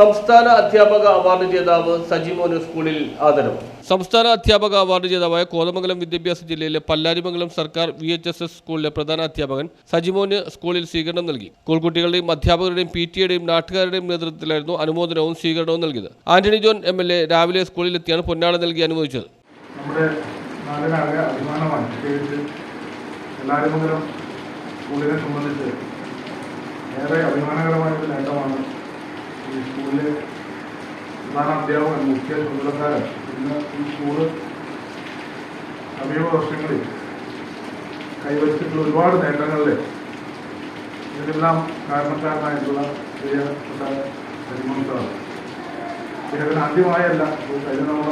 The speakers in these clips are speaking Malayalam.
സംസ്ഥാന അധ്യാപക അവാർഡ് ജേതാവ് സജിമോന് സ്കൂളിൽ ആദരവ് സംസ്ഥാന അധ്യാപക അവാർഡ് ജേതാവായ കോതമംഗലം വിദ്യാഭ്യാസ ജില്ലയിലെ പല്ലാരിമംഗലം സർക്കാർ വി എച്ച് എസ് എസ് സ്കൂളിലെ പ്രധാന അധ്യാപകൻ സജിമോന് സ്കൂളിൽ സ്വീകരണം നൽകി. സ്കൂൾ കുട്ടികളുടെയും അധ്യാപകരുടെയും പി ടിയുടെയും നാട്ടുകാരുടെയും നേതൃത്വത്തിലായിരുന്നു അനുമോദനവും സ്വീകരണവും നൽകിയത്. Antony John M L A രാവിലെ സ്കൂളിലെത്തിയാണ് പൊന്നാട നൽകി അനുമോദിച്ചത് സ്കൂളിനെ സംബന്ധിച്ച് ഏറെ അഭിമാനകരമായൊരു നേട്ടമാണ് ഈ സ്കൂളിലെ പ്രധാന അധ്യാപകൻ മുഖ്യ ചുമതലക്കാരൻ. ഇന്ന് ഈ സ്കൂൾ സമീപ വർഷങ്ങളിൽ കൈവച്ചിട്ടുള്ള ഒരുപാട് നേട്ടങ്ങളിൽ ഇതിനെല്ലാം കാരണക്കാരനായിട്ടുള്ള പ്രിയപ്പെട്ട സാർ അദ്ദേഹത്തിന് ആദ്യമായല്ല കഴിഞ്ഞ തവണ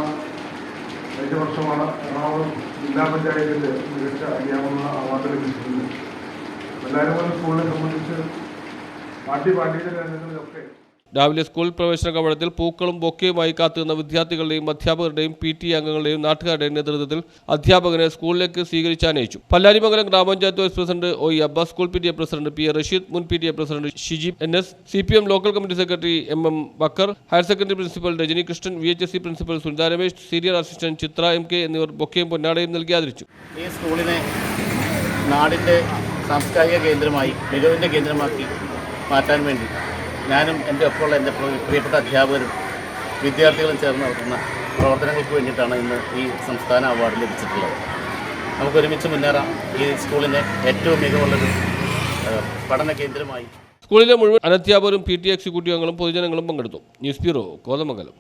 കഴിഞ്ഞ വർഷമാണ് എറണാകുളം ജില്ലാ പഞ്ചായത്തിന്റെ മികച്ച അധ്യാപക അവാർഡ് ലഭിച്ചിട്ടുണ്ട് എല്ലാവരും സ്കൂളിനെ സംബന്ധിച്ച് പാർട്ടി പാർട്ടിയുടെ രംഗങ്ങളിലൊക്കെ രാവിലെ സ്കൂൾ പ്രവേശന കവളത്തിൽ പൂക്കളും ബൊക്കെയുമായി കാത്തുനിന്ന വിദ്യാർത്ഥികളുടെയും അധ്യാപകരുടെയും പി ടി അംഗങ്ങളുടെയും നാട്ടുകാരുടെയും നേതൃത്വത്തിൽ അധ്യാപകനെ സ്കൂളിലേക്ക് സ്വീകരിച്ചാനയിച്ചു പല്ലാരിമംഗലം ഗ്രാമപഞ്ചായത്ത് vice president O Abbas school P T A president P A Rasheed മുൻ P T A president Shiji N S C P M local committee secretary M M Bakkar higher secondary principal Rajani Krishnan V H S C principal Sunitha Ramesh senior assistant Chitra M K എന്നിവർ ബൊക്കെയും പൊന്നാടയും നൽകി ആദരിച്ചു. ഈ സ്കൂളിനെ സാംസ്കാരിക കേന്ദ്രമായി മികവിന്റെ കേന്ദ്രമാക്കി മാറ്റാൻ വേണ്ടി ഞാനും എന്റെ ഒപ്പമുള്ള എന്റെ പ്രിയ- പ്രിയപ്പെട്ട അധ്യാപകരും വിദ്യാർത്ഥികളും ചേർന്ന് നടത്തുന്ന പ്രവർത്തനങ്ങൾക്ക് വേണ്ടിയിട്ടാണ് ഇന്ന് ഈ സംസ്ഥാന അവാർഡ് ലഭിച്ചിട്ടുള്ളത്. നമുക്ക് ഒരുമിച്ച് മുന്നേറാം. ഈ സ്കൂളിനെ ഏറ്റവും മികവുള്ളൊരു പഠന കേന്ദ്രമായി സ്കൂളിലെ മുഴുവൻ അനധ്യാപകരും പി ടി എക്സിക്യൂട്ടീവ് അംഗങ്ങളും പൊതുജനങ്ങളും പങ്കെടുത്തു. News bureau Kothamangalam.